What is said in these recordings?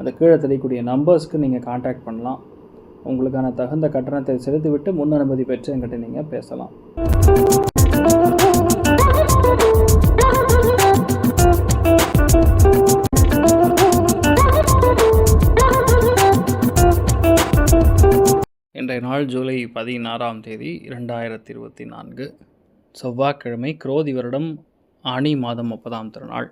அந்த கீழே தெரியக்கூடிய நம்பர்ஸ்க்கு நீங்கள் காண்டாக்ட் பண்ணலாம். உங்களுக்கான தகுந்த கட்டணத்தை செலுத்திவிட்டு முன் அனுமதி பெற்று என்கிட்ட நீங்கள் பேசலாம். இன்றைய நாள் ஜூலை பதினாறாம் தேதி இரண்டாயிரத்தி இருபத்தி நான்கு. செவ்வாய்க்கிழமை குரோதி வருடம் ஆனி மாதம் முப்பதாம் திருநாள்.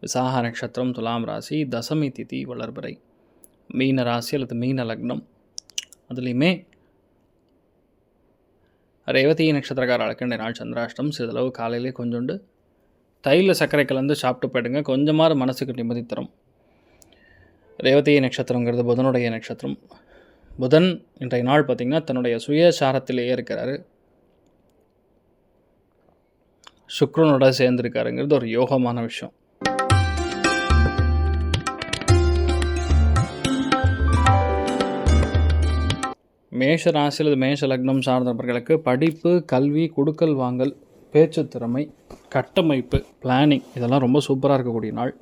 விசாக நட்சத்திரம் துலாம் ராசி தசமி திதி வளர்பிறை. மீன ராசி அல்லது மீன லக்னம். அதுலேயுமே ரேவதி நட்சத்திரக்காரர்களுக்கு இந்த நாள் சந்திராஷ்டம் சிறிதளவு காலையிலே கொஞ்சோண்டு. தையில் சர்க்கரை கலந்து சாப்பிட்டு போயிடுங்க கொஞ்சமாவது மனசுக்கு நிம்மதி தரும். ரேவதி நட்சத்திரங்கிறது புதனுடைய நட்சத்திரம். புதன் இன்றைய நாள் பார்த்திங்கன்னா தன்னுடைய சுயசாரத்திலேயே இருக்கிறாரு. சுக்ரனோட சேர்ந்துருக்காருங்கிறது ஒரு யோகமான விஷயம். மேஷ ராசி அல்லது மேஷ லக்னம் சார்ந்தவர்களுக்கு படிப்பு கல்வி கொடுக்கல் வாங்கல் பேச்சு திறமை கட்டமைப்பு பிளானிங் இதெல்லாம் ரொம்ப சூப்பராக இருக்கக்கூடிய நாள்.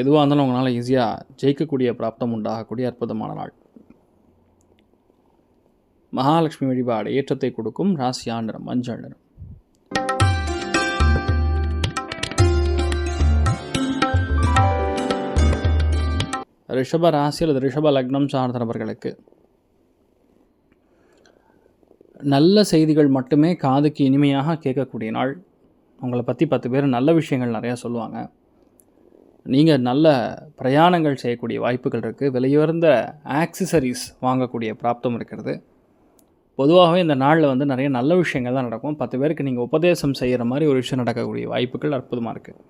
எதுவாக இருந்தாலும் உங்களால் ஈஸியாக ஜெயிக்கக்கூடிய பிராப்தம் உண்டாகக்கூடிய அற்புதமான நாள். மகாலட்சுமி வழிபாடு ஏற்றத்தை கொடுக்கும் ராசி ஆண்டனம் மஞ்சள் நிறம். ரிஷப ராசி அல்லது ரிஷப லக்னம் சார்ந்த நபர்களுக்கு நல்ல செய்திகள் மட்டுமே காதுக்கு இனிமையாக கேட்கக்கூடிய நாள். உங்களை பற்றி பத்து பேர் நல்ல விஷயங்கள் நிறையா சொல்லுவாங்க. நீங்கள் நல்ல பிரயாணங்கள் செய்யக்கூடிய வாய்ப்புகள் இருக்குது விலையுயர்ந்த ஆக்சசரிஸ் வாங்கக்கூடிய பிராப்தம் இருக்கிறது. பொதுவாகவே இந்த நாளில் வந்து நிறைய நல்ல விஷயங்கள் தான் நடக்கும். பத்து பேருக்கு நீங்கள் உபதேசம் செய்கிற மாதிரி ஒரு விஷயம் நடக்கக்கூடிய வாய்ப்புகள் அற்புதமாக இருக்குது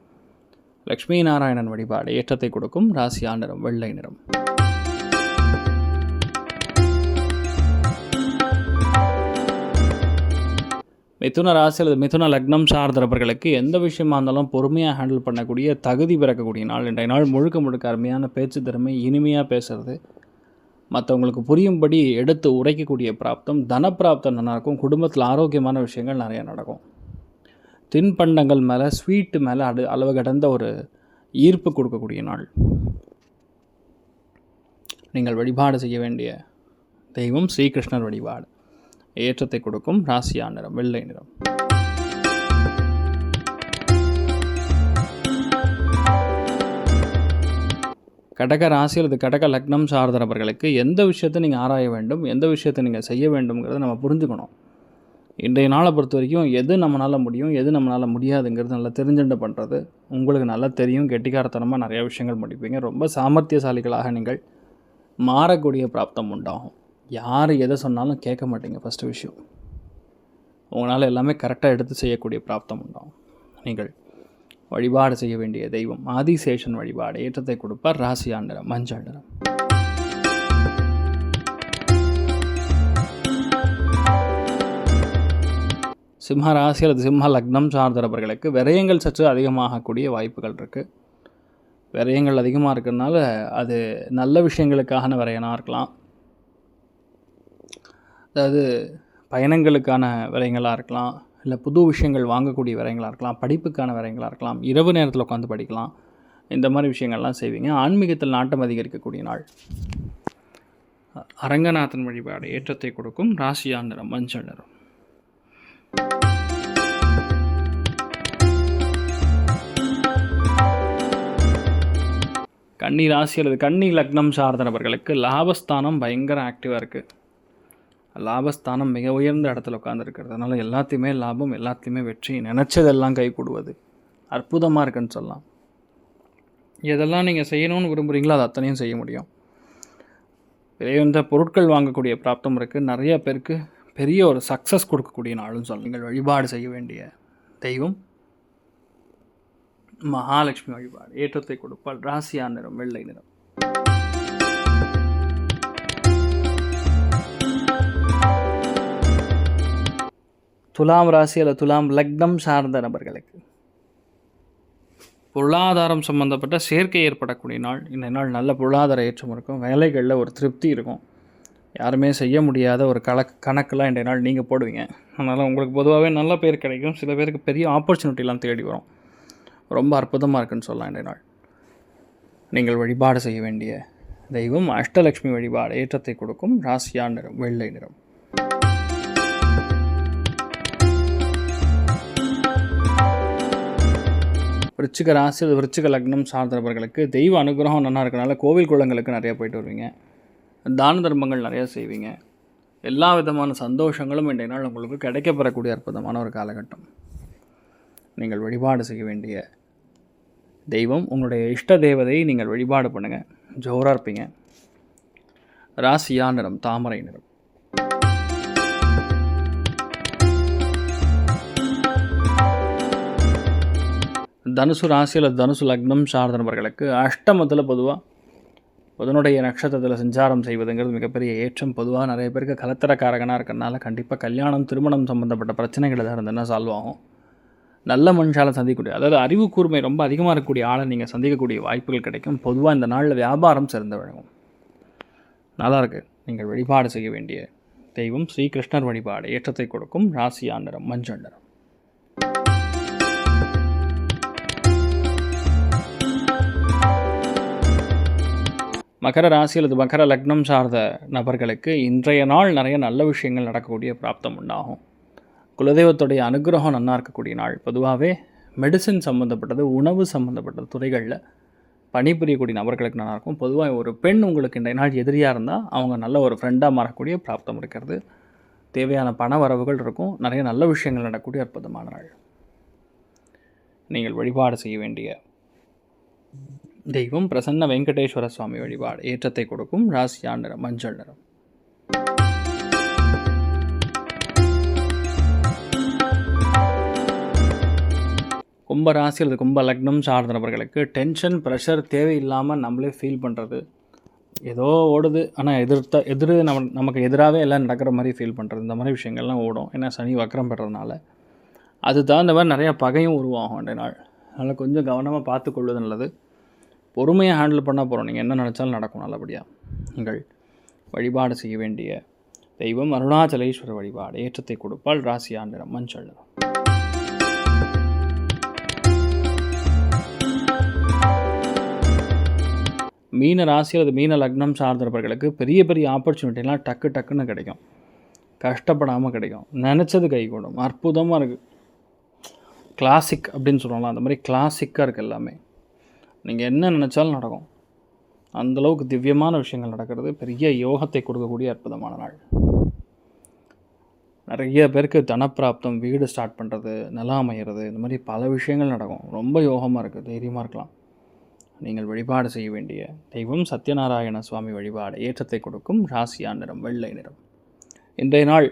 லக்ஷ்மி நாராயணன் வழிபாடு ஏற்றத்தை கொடுக்கும். ராசியா நிறம் வெள்ளை நிறம். மிதுன ராசி அல்லது மிதுன லக்னம் சார்ந்தவர்களுக்கு எந்த விஷயமா இருந்தாலும் பொறுமையாக ஹேண்டில் பண்ணக்கூடிய தகுதி பிறக்கக்கூடிய நாள். இன்றைய நாள் முழுக்க முழுக்க அருமையான பேச்சு திறமை இனிமையாக பேசுறது. மற்றவங்களுக்கு புரியும்படி எடுத்து உரைக்கக்கூடிய பிராப்தம் தனப்பிராப்தம் நல்லாயிருக்கும் குடும்பத்தில் ஆரோக்கியமான விஷயங்கள் நிறைய நடக்கும். தின்பண்டங்கள் மேலே ஸ்வீட்டு மேலே அடு அளவு கடந்த ஒரு ஈர்ப்பு கொடுக்கக்கூடிய நாள். நீங்கள் வழிபாடு செய்ய வேண்டிய தெய்வம் ஸ்ரீகிருஷ்ணர் வழிபாடு. ஏற்றத்தை கொடுக்கும் ராசியா நிறம் வெள்ளை நிறம். கடக ராசி அல்லது கடக லக்னம் சார்ந்த நபர்களுக்கு எந்த விஷயத்தை நீங்கள் ஆராய வேண்டும் எந்த விஷயத்தை நீங்கள் செய்ய வேண்டும்ங்கிறத நம்ம புரிஞ்சுக்கணும். இன்றைய நாளை பொறுத்த வரைக்கும் எது நம்மளால் முடியும் எது நம்மளால் முடியாதுங்கிறது நல்லா தெரிஞ்சுட்டு பண்ணுறது உங்களுக்கு நல்லா தெரியும் கெட்டிக்காரத்தனமாக நிறையா விஷயங்கள் முடிப்பீங்க. ரொம்ப சாமர்த்தியசாலிகளாக நீங்கள் மாறக்கூடிய பிராப்தம் உண்டாகும். யார் எதை சொன்னாலும் கேட்க மாட்டீங்க ஃபஸ்ட்டு விஷயம். உங்களால் எல்லாமே கரெக்டாக எடுத்து செய்யக்கூடிய பிராப்தம் உண்டாகும். நீங்கள் வழிபாடு செய்ய வேண்டிய தெய்வம் ஆதிசேஷன் வழிபாடு ஏற்றத்தை கொடுப்பார் ராசி ஆண்டரம் மஞ்சள் நிறம். சிம்ம ராசி அல்லது சிம்ம லக்னம் சார்ந்தவர்களுக்கு விரயங்கள் சற்று அதிகமாகக்கூடிய வாய்ப்புகள் இருக்குது விரயங்கள் அதிகமாக இருக்கிறதுனால அது நல்ல விஷயங்களுக்கான விரயனாக இருக்கலாம். அதாவது பயணங்களுக்கான விலைங்களாக இருக்கலாம் இல்லை புது விஷயங்கள் வாங்கக்கூடிய விரைங்களாக இருக்கலாம் படிப்புக்கான விரைங்களாக இருக்கலாம் இரவு நேரத்தில் உட்காந்து படிக்கலாம் இந்த மாதிரி விஷயங்கள்லாம் செய்வீங்க. ஆன்மீகத்தில் நாட்டம் அதிகரிக்கக்கூடிய நாள். அரங்கநாதன் வழிபாடு ஏற்றத்தை கொடுக்கும் ராசியா நிறம் மஞ்சள் நிறம் கன்னி ராசி அல்லது கன்னி லக்னம் சார்ந்த நபர்களுக்கு லாபஸ்தானம் பயங்கர ஆக்டிவாக இருக்குது லாபஸ்தானம் மிக உயர்ந்த இடத்துல உட்காந்துருக்கிறதுனால எல்லாத்தையுமே லாபம் எல்லாத்தையுமே வெற்றி நினச்சதெல்லாம் கைகூடுவது அற்புதமாக இருக்குன்னு சொல்லலாம். எதெல்லாம் நீங்கள் செய்யணும்னு விரும்புகிறீங்களோ அது அத்தனையும் செய்ய முடியும். விலையுந்த பொருட்கள் வாங்கக்கூடிய பிராப்தம் இருக்குது நிறைய பேருக்கு பெரிய ஒரு சக்ஸஸ் கொடுக்கக்கூடிய நாளும் சொல்லலாம். நீங்கள் வழிபாடு செய்ய வேண்டிய தெய்வம் மகாலட்சுமி வழிபாடு. ஏற்றத்தை கொடுப்பால் ராசியா நிறம் வெள்ளை நிறம். துலாம் ராசி அல்லது துலாம் லக்னம் சார்ந்த நபர்களுக்கு. பொருளாதாரம் சம்மந்தப்பட்ட சேர்க்கை ஏற்படக்கூடிய நாள். இந்த நாள் நல்ல பொருளாதார ஏற்றம் இருக்கும். வேலைகளில் ஒரு திருப்தி இருக்கும். யாருமே செய்ய முடியாத ஒரு கணக்கு கணக்கெலாம் இன்றைய நாள் நீங்கள் போடுவீங்க. அதனால் உங்களுக்கு பொதுவாகவே நல்ல பேர் கிடைக்கும். சில பேருக்கு பெரிய ஆப்பர்ச்சுனிட்டிலாம் தேடி வரும். ரொம்ப அற்புதமாக இருக்குன்னு சொல்லலாம் இன்றைய நாள். நீங்கள் வழிபாடு செய்ய வேண்டிய தெய்வம் அஷ்டலக்ஷ்மி வழிபாடு. ஏற்றத்தை கொடுக்கும். ராசியா நிறம் வெள்ளை நிறம். விருச்சிக ராசி அல்லது விருச்சிக லக்னம் சார்ந்தவர்களுக்கு தெய்வ அனுகிரகம் நல்லா இருக்கனால கோவில் குளங்களுக்கு நிறையா போயிட்டு வருவீங்க. தான தர்மங்கள் நிறையா செய்வீங்க. எல்லா விதமான சந்தோஷங்களும் இன்றைய நாள் உங்களுக்கு கிடைக்கப்பெறக்கூடிய அற்புதமான ஒரு காலகட்டம். நீங்கள் வழிபாடு செய்ய வேண்டிய தெய்வம் உங்களுடைய இஷ்ட தேவதையை நீங்கள் வழிபாடு பண்ணுங்கள் ஜோராக இருப்பீங்க. ராசியா நிறம் தாமரை நிறம். தனுசு ராசியில் தனுசு லக்னம் சார்ந்த நபர்களுக்கு அஷ்டமத்தில் பொதுவாக புதனுடைய நட்சத்திரத்தில் சஞ்சாரம் செய்வதுங்கிறது மிகப்பெரிய ஏற்றம். பொதுவாக நிறைய பேருக்கு கலத்திரக்காரகனாக இருக்கிறனால கண்டிப்பாக கல்யாணம் திருமணம் சம்மந்தப்பட்ட பிரச்சனைகள் தான் இருந்ததுன்னா சால்வ் ஆகும். நல்ல மனுஷால் சந்திக்கக்கூடிய அதாவது அறிவு கூர்மை ரொம்ப அதிகமாக இருக்கக்கூடிய ஆளை நீங்கள் சந்திக்கக்கூடிய வாய்ப்புகள் கிடைக்கும். பொதுவாக இந்த நாளில் வியாபாரம் சிறந்து வழங்கும் நல்லாயிருக்கு நீங்கள் வழிபாடு செய்ய வேண்டிய தெய்வம் ஸ்ரீகிருஷ்ணர் வழிபாடு ஏற்றத்தை கொடுக்கும் ராசியா ஆண்டரம் மஞ்சள் மகர ராசி அல்லது மகர லக்னம் சார்ந்த நபர்களுக்கு இன்றைய நாள் நிறைய நல்ல விஷயங்கள் நடக்கக்கூடிய பிராப்தம் உண்டாகும். குலதெய்வத்துடைய அனுகிரகம் நல்லா இருக்கக்கூடிய நாள். பொதுவாகவே மெடிசின் சம்மந்தப்பட்டது உணவு சம்மந்தப்பட்ட துறைகளில் பணிபுரியக்கூடிய நபர்களுக்கு நல்லாயிருக்கும் பொதுவாக ஒரு பெண் உங்களுக்கு இன்றைய நாள் எதிரியாக இருந்தால் அவங்க நல்ல ஒரு ஃப்ரெண்டாக மாறக்கூடிய பிராப்தம் இருக்கிறது. தேவையான பண வரவுகள் இருக்கும். நிறைய நல்ல விஷயங்கள் நடக்கக்கூடிய அற்புதமான நாள். நீங்கள் வழிபாடு செய்ய வேண்டிய தெய்வம் பிரசன்ன வெங்கடேஸ்வர சுவாமி வழிபாடு. ஏற்றத்தை கொடுக்கும் ராசியா நிறம் மஞ்சள் நிறம். கும்ப ராசி அல்லது கும்ப லக்னம் சார்ந்த நபர்களுக்கு டென்ஷன் ப்ரெஷர் தேவையில்லாமல் நம்மளே ஃபீல் பண்ணுறது ஏதோ ஓடுது ஆனால் எதிர்த்த எதிர் நம்ம நமக்கு எதிராகவே எல்லாம் நடக்கிற மாதிரி ஃபீல் பண்ணுறது இந்த மாதிரி விஷயங்கள்லாம் ஓடும். ஏன்னா சனி வக்கரம் பெறதுனால. அது தகுந்த மாதிரி நிறையா பகையும் உருவாகும் அந்த நாள். அதனால் கொஞ்சம் கவனமாக பார்த்துக்கொள்வது நல்லது. பொறுமையாக ஹேண்டில் பண்ண போகிறோம் நீங்கள் என்ன நினச்சாலும் நடக்கும் நல்லபடியாக நீங்கள் வழிபாடு செய்ய வேண்டிய தெய்வம் அருணாச்சலேஸ்வரர் வழிபாடு. ஏற்றத்தை கொடுப்பால் ராசி நிறம் மஞ்சள் மீன ராசி அல்லது மீன லக்னம் சார்ந்தவர்களுக்கு பெரிய பெரிய ஆப்பர்ச்சுனிட்டிலாம் டக்கு டக்குன்னு கிடைக்கும். கஷ்டப்படாமல் கிடைக்கும். நினச்சது கைகூடும். அற்புதமாக இருக்குது கிளாசிக் அப்படின்னு சொல்லலாம். அந்த மாதிரி கிளாசிக்காக இருக்குது எல்லாமே. நீங்கள் என்ன நினச்சாலும் நடக்கும். அந்தளவுக்கு திவ்யமான விஷயங்கள் நடக்கிறது. பெரிய யோகத்தை கொடுக்கக்கூடிய அற்புதமான நாள். நிறைய பேருக்கு தனப்பிராப்தம் வீடு ஸ்டார்ட் பண்ணுறது நிலம் அமைகிறது இந்த மாதிரி பல விஷயங்கள் நடக்கும். ரொம்ப யோகமாக இருக்குது தைரியமாக இருக்கலாம். நீங்கள் வழிபாடு செய்ய வேண்டிய தெய்வம் சத்யநாராயண சுவாமி வழிபாடு. ஏற்றத்தை கொடுக்கும் ராசியா நிறம் வெள்ளை நிறம். இன்றைய நாள்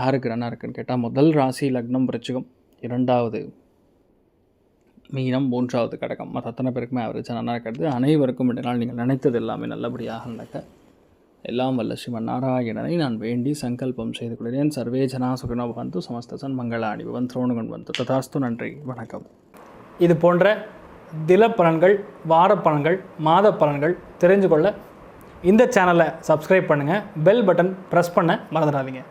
யாருக்கு நல்லா இருக்குன்னு கேட்டால் முதல் ராசி லக்னம் விருச்சிகம். இரண்டாவது மீனம் மூன்றாவது கடகம். மற்ற அத்தனை பேருக்குமே அவரேஜ் நல்லா இருக்கிறது அனைவருக்கும் இன்றைய நாள் நீங்கள் நினைத்தது எல்லாமே நல்லபடியாக நடக்க. எல்லாம் வல்ல சிவன் நாராயணனை நான் வேண்டி சங்கல்பம் செய்து கொள்கிறேன். சர்வே ஜனா சுகுண பந்து சமஸ்தசன் மங்களாணி பவன் திரோணுகன் வந்து ததாஸ்து நன்றி. வணக்கம். இது போன்ற திலப்பலன்கள் வாரப்பலன்கள் பலன்கள் மாத பலன்கள் தெரிஞ்சு கொள்ள இந்த சேனலை சப்ஸ்கிரைப் பண்ணுங்கள் பெல் பட்டன் ப்ரெஸ் பண்ண மறந்துடாதீங்க.